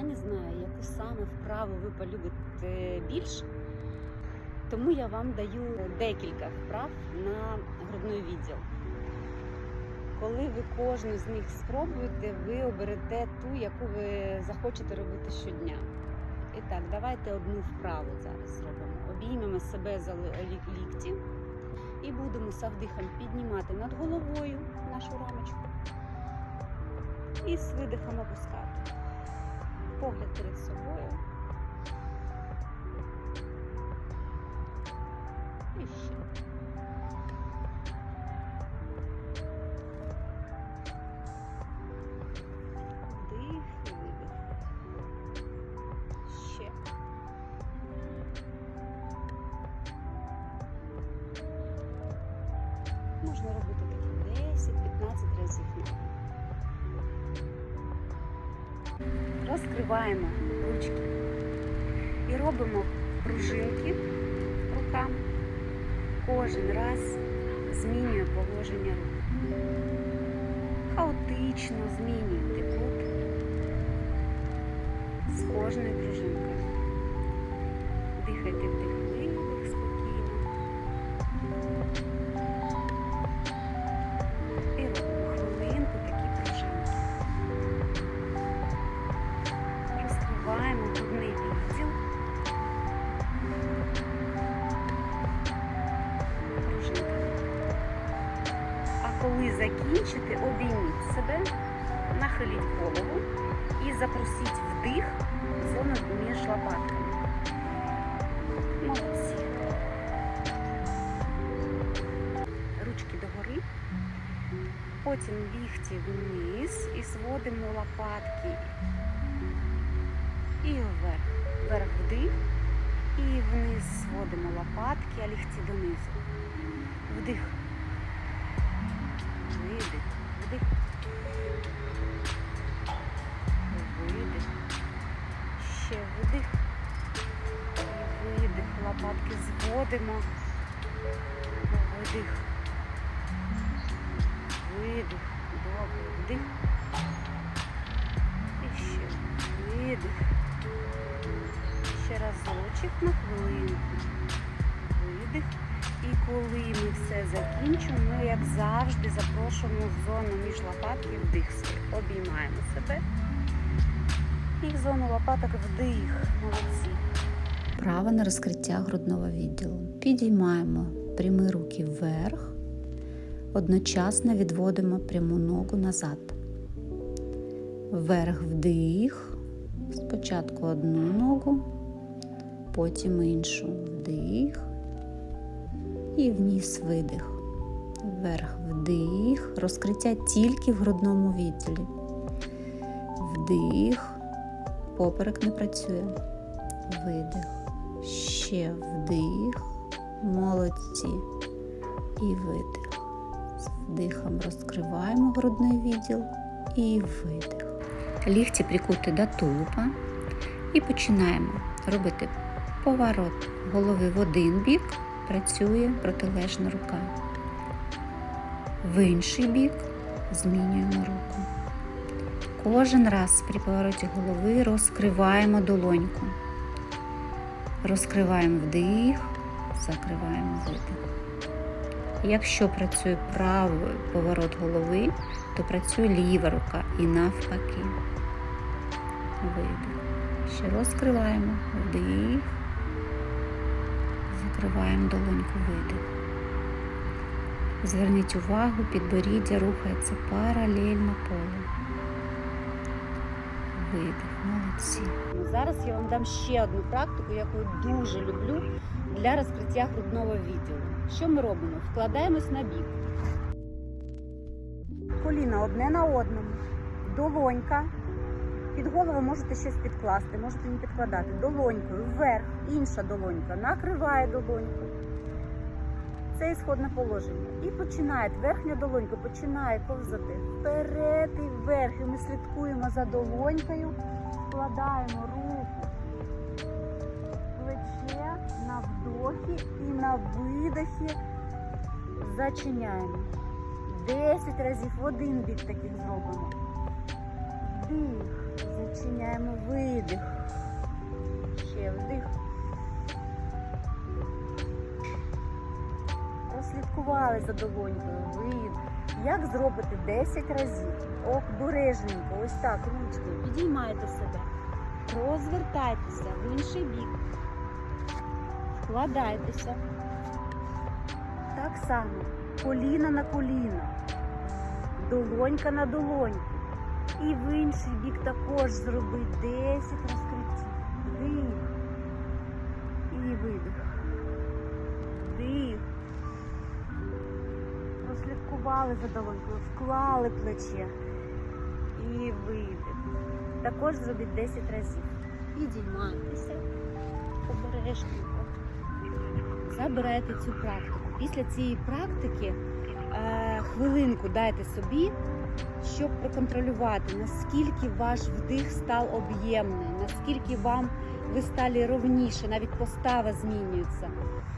я не знаю, яку саме вправу ви полюбите більш, тому я вам даю декілька вправ на грудний відділ. Коли ви кожну з них спробуєте, ви оберете ту, яку ви захочете робити щодня. І так, давайте одну вправу зараз зробимо. Обіймемо себе за лікті і будемо з піднімати над головою нашу рамочку і з видихом опускати. Погляд перед собою. І ще. Вдих і. Ще. Можна робити такі 10-15 разів. Розкриваємо ручки і робимо пружинки руками. Кожен раз змінює положення рук. Хаотично змінюйте кут з кожною пружинкою. Дихайте вдих, коли закінчите, обійміть себе, нахиліть голову і запросіть вдих зону між лопатками. Молодці. Ручки догори. Потім лігті вниз і зводимо лопатки. І вверх. Вверх вдих. І вниз зводимо лопатки, а лігті донизу. Вдих. Видих. Вдих. Видих. Ще вдих. І видих. Лопатки зводимо. Видих. Видих. Добре. Вдих. І ще видих. Ще разочок на хвилинку. Видих. І коли ми все закінчимо, ми, як завжди, запрошуємо в зону між лопатків вдих. Обіймаємо себе. І зону лопаток вдих. Молодці. Право на розкриття грудного відділу. Підіймаємо прямі руки вверх, одночасно відводимо пряму ногу назад. Вверх вдих. Спочатку одну ногу, потім іншу вдих і вниз видих. Вверх вдих. Розкриття тільки в грудному відділі. Вдих. Поперек не працює. Видих. Ще вдих. Молодці. І видих. З вдихом розкриваємо грудний відділ і видих. Лігті прикути до тулупа. І починаємо робити поворот голови в один бік, працює протилежна рука. В інший бік змінюємо руку. Кожен раз при повороті голови розкриваємо долоньку. Розкриваємо вдих, закриваємо видих. Якщо працює правий поворот голови, то працює ліва рука і навпаки. Видих. Ще розкриваємо вдих, закриваємо долоньку видих. Зверніть увагу, підборіддя рухається паралельно полу. Видих, молодці. Зараз я вам дам ще одну практику, яку я дуже люблю для розкриття грудного відділу. Що ми робимо? Вкладаємось на бік. Коліна одне на одному. Долонька. Під голову можете щось підкласти, можете не підкладати. Долонькою вверх, інша долонька накриває долоньку. Це ісходне положення. І починає верхня долонька починає ковзати вперед і вверх. І ми слідкуємо за долонькою, вкладаємо руку плече на вдохі і на видохі зачиняємо. 10 разів в один бік таких зробимо. Вдих. Зачиняємо видих. Ще вдих. Прослідкували за долонькою. Видих. Як зробити 10 разів? Обережненько, ось так, ручкою. Підіймайте себе. Розвертайтеся в інший бік. Вкладайтеся. Так само. Коліна на коліно. Долонька на долоньку. І в інший бік також зроби 10 розкриттів. Вдих. І видих. Вдих. Прослідкували за долонькою, вклали плече. І видих. Також зробіть 10 разів. Підіймайтеся обережненько. Забирайте цю практику. Після цієї практики е, хвилинку дайте собі, щоб проконтролювати, наскільки ваш вдих став об'ємний, наскільки вам ви стали ровніше, навіть постава змінюється.